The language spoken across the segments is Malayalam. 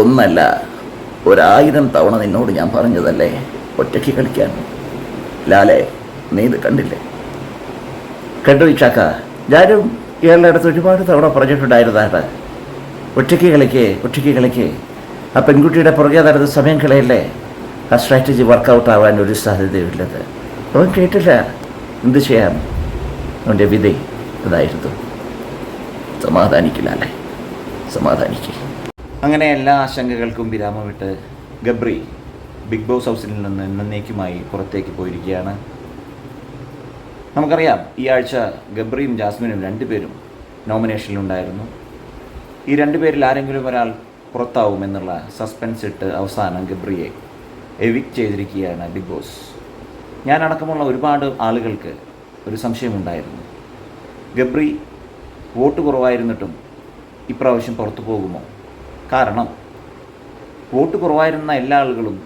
ഒന്നല്ല ഒരായിരം തവണ നിന്നോട് ഞാൻ പറഞ്ഞതല്ലേ? ഒറ്റയ്ക്ക് കളിക്കാൻ. ലാലേ നീ ഇത് കണ്ടില്ലേ? കണ്ടു ഇച്ചാക്ക ഞാനും ഇയാളുടെ അടുത്ത് ഒരുപാട് തവണ പറഞ്ഞിട്ടുണ്ടായിരുന്നാണ് ഒറ്റയ്ക്ക് കളിക്കേ ഒറ്റയ്ക്ക് കളിക്കേ. ആ പെൺകുട്ടിയുടെ പുറകെ നടന്ന് സമയം കളയല്ലേ? ആ സ്ട്രാറ്റജി വർക്കൗട്ട് ആവാൻ ഒരു സാധ്യതയുമില്ലത് അവൻ കേട്ടില്ല. എന്ത് ചെയ്യാം? അവന്റെ വിധി ഇതായിരുന്നു അല്ലേ സമാധാനിക്കേ. അങ്ങനെ എല്ലാ ആശങ്കകൾക്കും വിരാമമിട്ട് ഗബ്രി ബിഗ് ബോസ് ഹൗസിൽ നിന്ന് എന്നേക്കുമായി പുറത്തേക്ക് പോയിരിക്കുകയാണ്. നമുക്കറിയാം ഈ ആഴ്ച ഗബ്രിയും ജാസ്മിനും രണ്ടുപേരും നോമിനേഷനിലുണ്ടായിരുന്നു ഈ രണ്ടുപേരിൽ ആരെങ്കിലും ഒരാൾ പുറത്താവും എന്നുള്ള സസ്പെൻസ് ഇട്ട് അവസാനം ഗബ്രിയെ എവിക്ട് ചെയ്തിരിക്കുകയാണ് ബിഗ് ബോസ്. ഞാനടക്കമുള്ള ഒരുപാട് ആളുകൾക്ക് ഒരു സംശയമുണ്ടായിരുന്നു ഗബ്രി വോട്ട് കുറവായിരുന്നിട്ടും ഇപ്രാവശ്യം പുറത്തു പോകുമോ? കാരണം വോട്ട് കുറവായിരുന്ന എല്ലാ ആളുകളും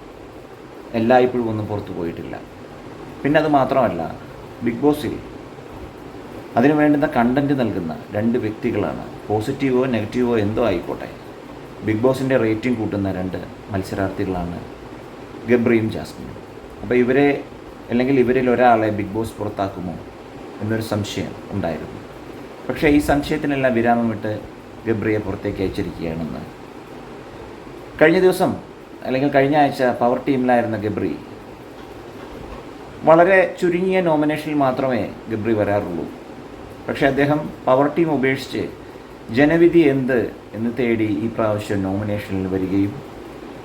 എല്ലായ്പ്പോഴും ഒന്നും പുറത്തു പോയിട്ടില്ല. പിന്നെ അത് മാത്രമല്ല ബിഗ് ബോസിൽ അതിനു വേണ്ടുന്ന കണ്ടന്റ് നൽകുന്ന രണ്ട് വ്യക്തികളാണ്. പോസിറ്റീവോ നെഗറ്റീവോ എന്തോ ആയിക്കോട്ടെ. ബിഗ് ബോസിന്റെ റേറ്റിംഗ് കൂട്ടുന്ന രണ്ട് മത്സരാർത്ഥികളാണ് ഗബ്രിയും ജാസ്മിനും. അപ്പോൾ ഇവരെ അല്ലെങ്കിൽ ഇവരിൽ ഒരാളെ ബിഗ് ബോസ് പുറത്താക്കുമോ എന്നൊരു സംശയം ഉണ്ടായിരുന്നു. പക്ഷേ ഈ സംശയത്തിനെല്ലാം വിരാമമിട്ട് ഗബ്രിയെ പുറത്തേക്ക് അയച്ചിരിക്കുകയാണെന്ന് കഴിഞ്ഞ ദിവസം അല്ലെങ്കിൽ കഴിഞ്ഞ ആഴ്ച പവർ ടീമിലായിരുന്ന ഗബ്രി വളരെ ചുരുങ്ങിയ നോമിനേഷനിൽ മാത്രമേ ഗബ്രി വരാറുള്ളൂ. പക്ഷേ അദ്ദേഹം പവർ ടീം ഉപേക്ഷിച്ച് ജനവിധി എന്ത് എന്ന് തേടി ഈ പ്രാവശ്യം നോമിനേഷനിൽ വരികയും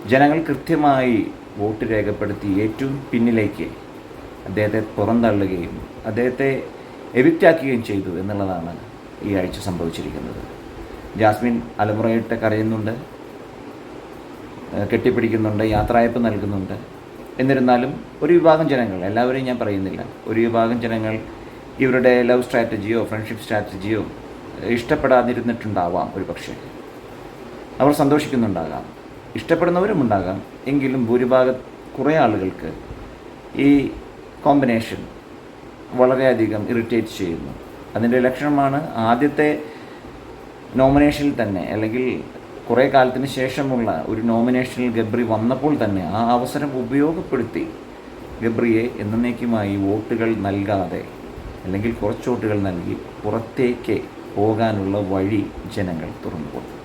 ജനങ്ങൾ കൃത്യമായി വോട്ട് രേഖപ്പെടുത്തി ഏറ്റവും പിന്നിലേക്ക് അദ്ദേഹത്തെ പുറന്തള്ളുകയും അദ്ദേഹത്തെ എവിക്റ്റാക്കുകയും ചെയ്തു എന്നുള്ളതാണ് ഈ ആഴ്ച സംഭവിച്ചിരിക്കുന്നത്. ജാസ്മിൻ അലമുറയിട്ട് കരയുന്നുണ്ട്. കെട്ടിപ്പിടിക്കുന്നുണ്ട് യാത്രയപ്പ് നൽകുന്നുണ്ട്. എന്നിരുന്നാലും ഒരു വിഭാഗം ജനങ്ങൾ എല്ലാവരെയും ഞാൻ പറയുന്നില്ല ഒരു വിഭാഗം ജനങ്ങൾ ഇവരുടെ ലവ് സ്ട്രാറ്റജിയോ ഫ്രണ്ട്ഷിപ്പ് സ്ട്രാറ്റജിയോ ഇഷ്ടപ്പെടാതിരുന്നിട്ടുണ്ടാവാം ഒരു പക്ഷേ. അവർ സന്തോഷിക്കുന്നുണ്ടാകാം ഇഷ്ടപ്പെടുന്നവരും ഉണ്ടാകാം. എങ്കിലും ഭൂരിഭാഗം കുറേ ആളുകൾക്ക് ഈ കോമ്പിനേഷൻ വളരെയധികം ഇറിറ്റേറ്റ് ചെയ്യുന്നു. അതിന്റെ ലക്ഷണമാണ് ആദ്യത്തെ നോമിനേഷനിൽ തന്നെ അല്ലെങ്കിൽ കുറേ കാലത്തിന് ശേഷമുള്ള ഒരു നോമിനേഷനിൽ ഗബ്രി വന്നപ്പോൾ തന്നെ ആ അവസരം ഉപയോഗപ്പെടുത്തി ഗബ്രിയെ എന്നേക്കുമായി വോട്ടുകൾ നൽകാതെ അല്ലെങ്കിൽ കുറച്ച് വോട്ടുകൾ നൽകി പുറത്തേക്ക് പോകാനുള്ള വഴി ജനങ്ങൾ തുറന്നു കൊടുത്തു